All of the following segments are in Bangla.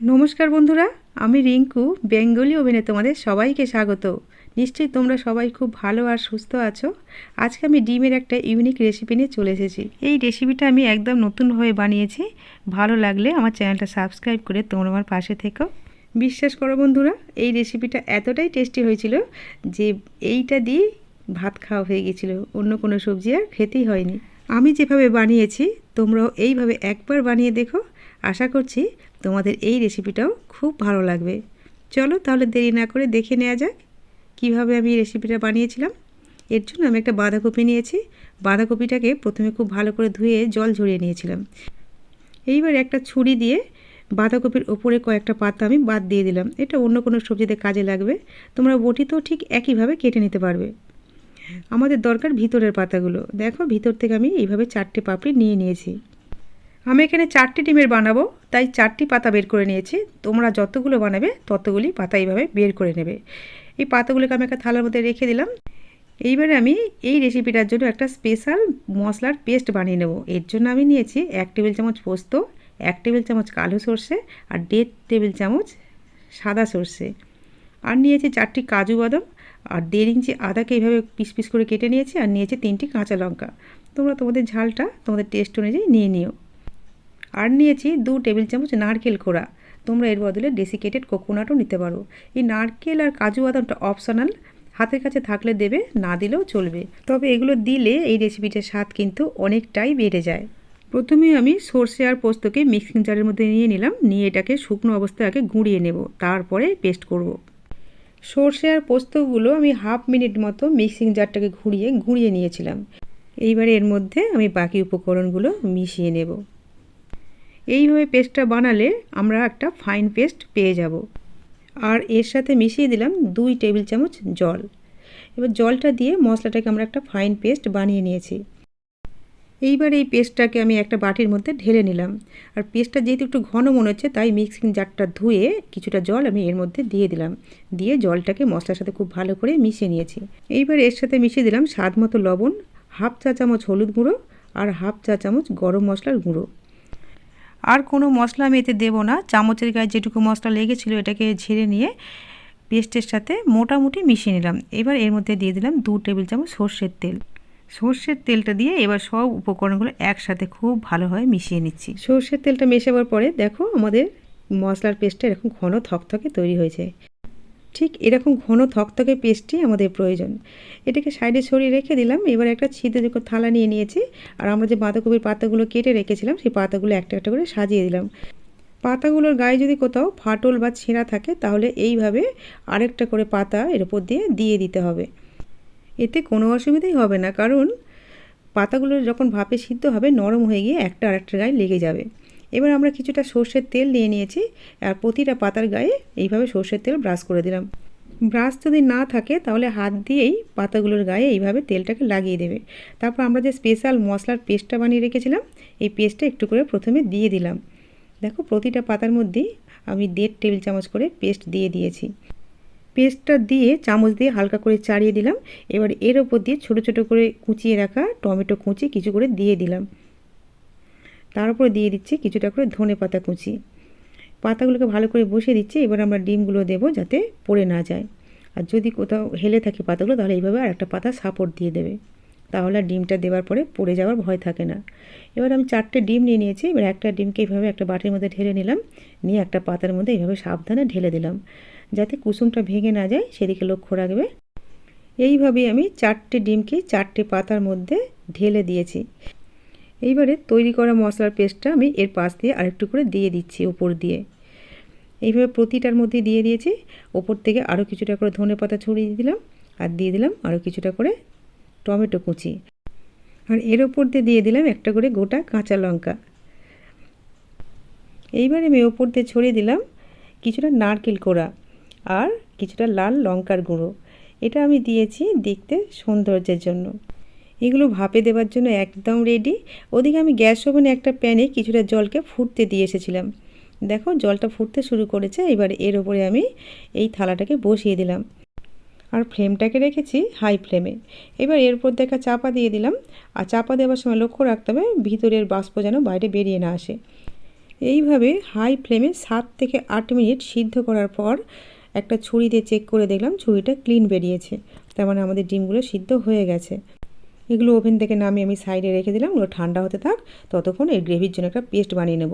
নমস্কার বন্ধুরা, আমি রিঙ্কু, বেঙ্গলি ওভেনে তোমাদের সবাইকে স্বাগত। নিশ্চয়ই তোমরা সবাই খুব ভালো আর সুস্থ আছো। আজকে আমি ডিমের একটা ইউনিক রেসিপি নিয়ে চলে এসেছি। এই রেসিপিটা আমি একদম নতুনভাবে বানিয়েছি। ভালো লাগলে আমার চ্যানেলটা সাবস্ক্রাইব করে তোমরা আমার পাশে থেকো। বিশ্বাস করো বন্ধুরা, এই রেসিপিটা এতটাই টেস্টি হয়েছিল যে এইটা দিয়ে ভাত খাওয়া হয়ে গেছিল। অন্য কোনো সবজি আর খেতেই হয়নি। আমি যেভাবে বানিয়েছি, তোমরাও এইভাবে একবার বানিয়ে দেখো। আশা করছি তোমাদের এই রেসিপিটাও খুব ভালো লাগবে। চলো তাহলে দেরি না করে দেখে নেওয়া যাক কীভাবে আমি রেসিপিটা বানিয়েছিলাম। এর জন্য আমি একটা বাঁধাকপি নিয়েছি। বাঁধাকপিটাকে প্রথমে খুব ভালো করে ধুয়ে জল ঝরিয়ে নিয়েছিলাম। এইবার একটা ছুরি দিয়ে বাঁধাকপির ওপরে কয়েকটা পাতা আমি বাদ দিয়ে দিলাম। এটা অন্য কোনো সবজিতে কাজে লাগবে। তোমরা বটি তো ঠিক একইভাবে কেটে নিতে পারবে। আমাদের দরকার ভিতরের পাতাগুলো। দেখো ভিতর থেকে আমি এইভাবে চারটে পাপড়ি নিয়ে নিয়েছি। আমি এখানে চারটি ডিমের বানাবো, তাই চারটি পাতা বের করে নিয়েছি। তোমরা যতগুলো বানাবে, ততগুলি পাতা এইভাবে বের করে নেবে। এই পাতাগুলোকে আমি একটা থালার মধ্যে রেখে দিলাম। এইবারে আমি এই রেসিপিটার জন্য একটা স্পেশাল মশলার পেস্ট বানিয়ে নেব। এর জন্য আমি নিয়েছি এক টেবিল চামচ পোস্ত, এক টেবিল চামচ কালো সর্ষে, আর দেড় টেবিল চামচ সাদা সর্ষে। আর নিয়েছি চারটি কাজু বাদাম, আর দেড় ইঞ্চি আদাকে এইভাবে পিস পিস করে কেটে নিয়েছি, আর নিয়েছি তিনটি কাঁচা লঙ্কা। তোমরা তোমাদের ঝালটা তোমাদের টেস্ট অনুযায়ী নিয়ে নিও। আর নিয়েছি দু টেবিল চামচ নারকেল কোড়া। তোমরা এর বদলে ডেসিকেটেড কোকোনাটও নিতে পারো। এই নারকেল আর কাজু বাদামটা অপশনাল হাতের কাছে থাকলে দেবে, না দিলেও চলবে। তবে এগুলো দিলে এই রেসিপিটার স্বাদ কিন্তু অনেকটাই বেড়ে যায়। প্রথমে আমি সর্ষে আর পোস্তকে মিক্সিং জারের মধ্যে নিয়ে নিলাম। নিয়ে এটাকে শুকনো অবস্থায় আগে গুঁড়িয়ে নেব। তারপরে পেস্ট করব। সর্ষে আর পোস্তগুলো আমি হাফ মিনিট মতো মিক্সিং জারটাকে ঘুরিয়ে গুঁড়িয়ে নিয়েছিলাম। এইবারে এর মধ্যে আমি বাকি উপকরণগুলো মিশিয়ে নেব। এইভাবে পেস্টটা বানালে আমরা একটা ফাইন পেস্ট পেয়ে যাব। আর এর সাথে মিশিয়ে দিলাম দুই টেবিল চামচ জল। এবার জলটা দিয়ে মশলাটাকে আমরা একটা ফাইন পেস্ট বানিয়ে নিয়েছি। এইবার এই পেস্টটাকে আমি একটা বাটির মধ্যে ঢেলে নিলাম। আর পেস্টটা যেহেতু একটু ঘন মনে হচ্ছে, তাই মিক্সিং জারটা ধুয়ে কিছুটা জল আমি এর মধ্যে দিয়ে দিলাম। দিয়ে জলটাকে মশলার সাথে খুব ভালো করে মিশিয়ে নিয়েছি। এইবার এর সাথে মিশিয়ে দিলাম স্বাদ মতো লবণ, হাফ চা চামচ হলুদ গুঁড়ো আর হাফ চা চামচ গরম মশলার গুঁড়ো। আর কোনো মশলা আমি এতে দেবো না। চামচের গায়ে যেটুকু মশলা লেগেছিলো এটাকে ঝেড়ে নিয়ে পেস্টের সাথে মোটামুটি মিশিয়ে নিলাম। এবার এর মধ্যে দিয়ে দিলাম দু টেবিল চামচ সর্ষের তেল। সর্ষের তেলটা দিয়ে এবার সব উপকরণগুলো একসাথে খুব ভালোভাবে মিশিয়ে নিচ্ছি। সর্ষের তেলটা মেশাবার পরে দেখো আমাদের মশলার পেস্টটা এরকম ঘন থকথকে তৈরি হয়েছে। ঠিক এরকম ঘন থকথকে পেস্টই আমাদের প্রয়োজন। এটাকে সাইডে সরিয়ে রেখে দিলাম। এবার একটা ছিদ্রযুক্ত থালা নিয়ে নিয়েছি। আর আমরা যে বাঁধাকপির পাতাগুলো কেটে রেখেছিলাম, সেই পাতাগুলো একটা একটা করে সাজিয়ে দিলাম। পাতাগুলোর গায়ে যদি কোথাও ফাটল বা ছেঁড়া থাকে, তাহলে এইভাবে আরেকটা করে পাতা এর উপর দিয়ে দিয়ে দিতে হবে। এতে কোনো অসুবিধাই হবে না, কারণ পাতাগুলো যখন ভাপে সিদ্ধ হবে, নরম হয়ে গিয়ে একটা আরেকটা গায়ে লেগে যাবে। এবার আমরা কিছুটা সর্ষের তেল নিয়ে নিয়েছি আর প্রতিটা পাতার গায়ে এইভাবে সর্ষের তেল ব্রাশ করে দিলাম। ব্রাশ যদি না থাকে তাহলে হাত দিয়েই পাতাগুলোর গায়ে এইভাবে তেলটাকে লাগিয়ে দেবে। তারপর আমরা যে স্পেশাল মশলার পেস্টটা বানিয়ে রেখেছিলাম, এই পেস্টটা একটু করে প্রথমে দিয়ে দিলাম। দেখো প্রতিটা পাতার মধ্যেই আমি দেড় টেবিল চামচ করে পেস্ট দিয়ে দিয়েছি। পেস্টটা দিয়ে চামচ দিয়ে হালকা করে চাড়িয়ে দিলাম। এবার এর ওপর দিয়ে ছোটো ছোটো করে কুচিয়ে রাখা টমেটো কুচি কিছু করে দিয়ে দিলাম। তার উপরে দিয়ে দিচ্ছি কিছুটা করে ধনে পাতা কুচি। পাতাগুলোকে ভালো করে বসিয়ে দিচ্ছি, এবার আমরা ডিমগুলো দেবো যাতে পড়ে না যায়। আর যদি কোথাও হেলে থাকে পাতাগুলো, তাহলে এইভাবে আর একটা পাতা সাপোর্ট দিয়ে দেবে। তাহলে ডিমটা দেওয়ার পরে পড়ে যাওয়ার ভয় থাকে না। এবার আমি চারটে ডিম নিয়ে নিয়েছি, এবার একটা ডিমকে এইভাবে একটা বাটির মধ্যে ঢেলে নিলাম। নিয়ে একটা পাতার মধ্যে এইভাবে সাবধানে ঢেলে দিলাম। যাতে কুসুমটা ভেঙে না যায়, সেদিকে লক্ষ্য রাখবে। এইভাবেই আমি চারটে ডিমকে চারটে পাতার মধ্যে ঢেলে দিয়েছি। এইবারে তৈরি করা মশলার পেস্টটা আমি এর পাশ দিয়ে আরেকটু করে দিয়ে দিচ্ছি, ওপর দিয়ে। এইভাবে প্রতিটার মধ্যে দিয়ে দিয়েছি, ওপর থেকে আরও কিছুটা করে ধনে পাতা ছড়িয়ে দিলাম আর দিয়ে দিলাম আরও কিছুটা করে টমেটো কুচি। আর এর ওপর দিয়ে দিয়ে দিলাম একটা করে গোটা কাঁচা লঙ্কা। এইবারে আমি ওপর দিয়ে ছড়িয়ে দিলাম কিছুটা নারকেল কোড়া আর কিছুটা লাল লঙ্কার গুঁড়ো। এটা আমি দিয়েছি দেখতে সৌন্দর্যের জন্য। এগুলো ভাপে দেওয়ার জন্য একদম রেডি ওদিকে আমি গ্যাস ওভেনে একটা প্যানে কিছুটা জলকে ফুটতে দিয়ে এসেছিলাম। দেখো, জলটা ফুটতে শুরু করেছে, এবার এর ওপরে আমি এই থালাটাকে বসিয়ে দিলাম। আর ফ্লেমটাকে রেখেছি হাই ফ্লেমে এবার এর উপর দেখা চাপা দিয়ে দিলাম। আর চাপা দেওয়ার সময় লক্ষ্য রাখতে হবে, ভিতরের বাষ্প যেন বাইরে বেরিয়ে না আসে। এইভাবে হাই ফ্লেমে সাত থেকে আট মিনিট সিদ্ধ করার পর একটা ছুরিতে চেক করে দেখলাম, ছুরিটা ক্লিন বেরিয়েছে। তার মানে আমাদের ডিমগুলো সিদ্ধ হয়ে গেছে। এগুলো ওভেন থেকে নামিয়ে আমি সাইডে রেখে দিলাম, ওগুলো ঠান্ডা হতে থাক, ততক্ষণ এই গ্রেভির জন্য একটা পেস্ট বানিয়ে নেব।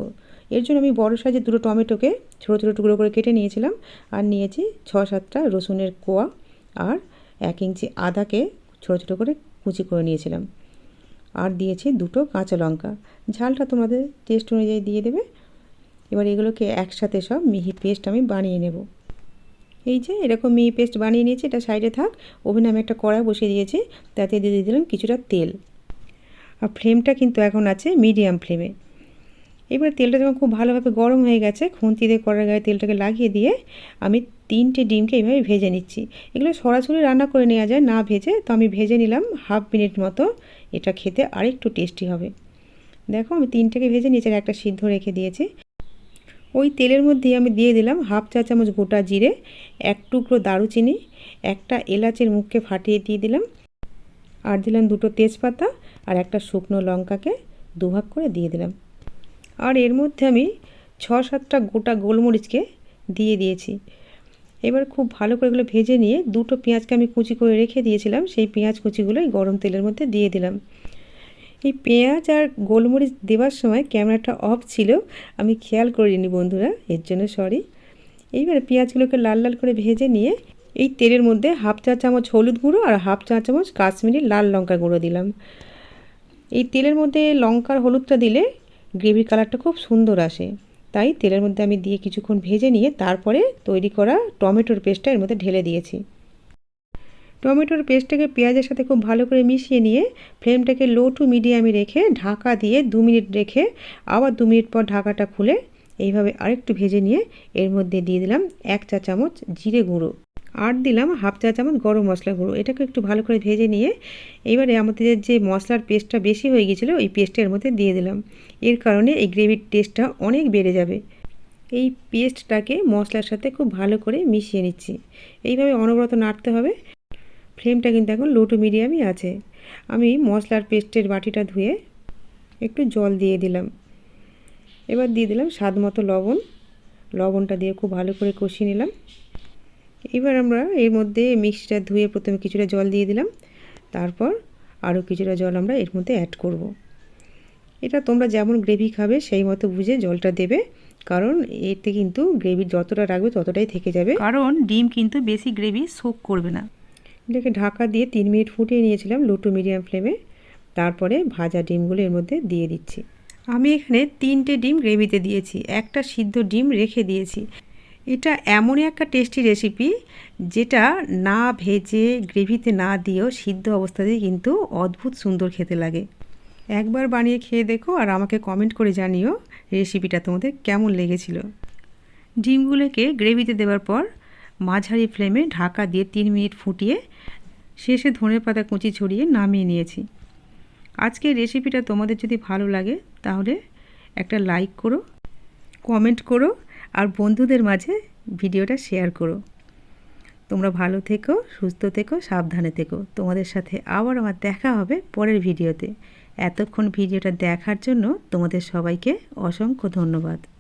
এর জন্য আমি বড় সাইজের দুটো টমেটোকে ছোটো ছোটো টুকরো করে কেটে নিয়েছিলাম আর নিয়েছি ছ সাতটা রসুনের কোয়া আর এক ইঞ্চি আদাকে ছোটো ছোটো করে কুচি করে নিয়েছিলাম। আর দিয়েছি দুটো কাঁচা লঙ্কা। ঝালটা তোমাদের টেস্ট অনুযায়ী দিয়ে দেবে। এবার এগুলোকে একসাথে সব মিহি পেস্ট আমি বানিয়ে নেব। এই যে এরকম মিহি পেস্ট বানিয়ে নিয়েছি, এটা সাইডে থাক। ওভেনে আমি একটা কড়াই বসিয়ে দিয়েছি, তাতে দিয়ে দিলাম কিছুটা তেল। আর ফ্লেমটা কিন্তু এখন আছে মিডিয়াম ফ্লেমে এবার তেলটা যখন খুব ভালোভাবে গরম হয়ে গেছে, খুন্তি দিয়ে কড়ার গায়ে তেলটাকে লাগিয়ে দিয়ে আমি তিনটে ডিমকে এইভাবে ভেজে নিচ্ছি। এগুলো সরাসরি রান্না করে নেওয়া যায়, না ভেজে। তো আমি ভেজে নিলাম হাফ মিনিট মতো। এটা খেতে আরেকটু টেস্টি হবে। দেখো আমি তিনটাকে ভেজে আর একটা সিদ্ধ রেখে দিয়েছি। ওই তেলের মধ্যেই আমি দিয়ে দিলাম হাফ চা চামচ গোটা জিরে, এক টুকরো দারুচিনি, একটা এলাচের মুখকে ফাটিয়ে দিয়ে দিলাম। আর দিলাম দুটো তেজপাতা আর একটা শুকনো লঙ্কাকে দুভাগ করে দিয়ে দিলাম। আর এর মধ্যে আমি ছ সাতটা গোটা গোলমরিচকে দিয়ে দিয়েছি। এবার খুব ভালো করে এগুলো ভেজে নিয়ে দুটো পেঁয়াজকে আমি কুচি করে রেখে দিয়েছিলাম, সেই পেঁয়াজ কুচিগুলো গরম তেলের মধ্যে দিয়ে দিলাম। এই পেঁয়াজ আর গোলমরিচ দেওয়ার সময় ক্যামেরাটা অফ ছিল। আমি খেয়াল করিনি বন্ধুরা, এর জন্য সরি এইবার পেঁয়াজগুলোকে লাল লাল করে ভেজে নিয়ে এই তেলের মধ্যে হাফ চা চামচ হলুদ গুঁড়ো আর হাফ চা চামচ কাশ্মীরি লাল লঙ্কা গুঁড়ো দিলাম। এই তেলের মধ্যে লঙ্কার হলুদটা দিলে গ্রেভির কালারটা খুব সুন্দর আসে। তাই তেলের মধ্যে আমি দিয়ে কিছুক্ষণ ভেজে নিয়ে তারপরে তৈরি করা টমেটোর পেস্টটা এর মধ্যে ঢেলে দিয়েছি। টমেটোর পেস্টটাকে পেঁয়াজের সাথে খুব ভালো করে মিশিয়ে নিয়ে ফ্লেমটাকে লো টু মিডিয়ামে রেখে ঢাকা দিয়ে দু মিনিট রেখে আবার দু মিনিট পর ঢাকাটা খুলে এইভাবে আরেকটু ভেজে নিয়ে এর মধ্যে দিয়ে দিলাম এক চা চামচ জিরে গুঁড়ো। আর দিলাম হাফ চা চামচ গরম মশলা গুঁড়ো। এটাকে একটু ভালো করে ভেজে নিয়ে এবারে আমাদের যে মশলার পেস্টটা বেশি হয়ে গিয়েছিল, ওই পেস্টের মধ্যে দিয়ে দিলাম। এর কারণে এই গ্রেভির টেস্টটা অনেক বেড়ে যাবে। এই পেস্টটাকে মশলার সাথে খুব ভালো করে মিশিয়ে নিচ্ছি। এইভাবে অনবরত নাড়তে হবে। ফ্লেমটা কিন্তু এখন লো টু মিডিয়ামই আছে। আমি মশলার পেস্টের বাটিটা ধুয়ে একটু জল দিয়ে দিলাম। এবার দিয়ে দিলাম স্বাদ মতো লবণ। লবণটা দিয়ে খুব ভালো করে কষিয়ে নিলাম। এবার আমরা এর মধ্যে মিক্সটা ধুয়ে প্রথমে কিছুটা জল দিয়ে দিলাম। তারপর আরও কিছুটা জল আমরা এর মধ্যে অ্যাড করব। এটা তোমরা যেমন গ্রেভি খাবে, সেই মতো বুঝে জলটা দেবে। কারণ এতে কিন্তু গ্রেভি যতটা রাখবে ততটাই থেকে যাবে। কারণ ডিম কিন্তু বেশি গ্রেভি সোক করবে না। এটাকে ঢাকা দিয়ে তিন মিনিট ফুটিয়ে নিয়েছিলাম লো টু মিডিয়াম ফ্লেমে তারপরে ভাজা ডিমগুলো এর মধ্যে দিয়ে দিচ্ছি। আমি এখানে তিনটে ডিম গ্রেভিতে দিয়েছি, একটা সিদ্ধ ডিম রেখে দিয়েছি। এটা এমনই একটা টেস্টি রেসিপি যেটা না ভেজে গ্রেভিতে না দিয়েও সিদ্ধ অবস্থাতেই কিন্তু অদ্ভুত সুন্দর খেতে লাগে। একবার বানিয়ে খেয়ে দেখো আর আমাকে কমেন্ট করে জানিও রেসিপিটা তোমাদের কেমন লেগেছিল। ডিমগুলোকে গ্রেভিতে দেওয়ার পর মাঝারি ফ্লেমে ঢাকা দিয়ে তিন মিনিট ফুটিয়ে শেষে ধনে পাতা কুচি ছড়িয়ে নামিয়ে নিয়েছি। আজকের রেসিপিটা তোমাদের যদি ভালো লাগে, তাহলে একটা লাইক করো, কমেন্ট করো, আর বন্ধুদের মাঝে ভিডিওটা শেয়ার করো। তোমরা ভালো থেকো, সুস্থ থেকো, সাবধানে থেকো। তোমাদের সাথে আবার আমার দেখা হবে পরের ভিডিওতে। এতক্ষণ ভিডিওটা দেখার জন্য তোমাদের সবাইকে অসংখ্য ধন্যবাদ।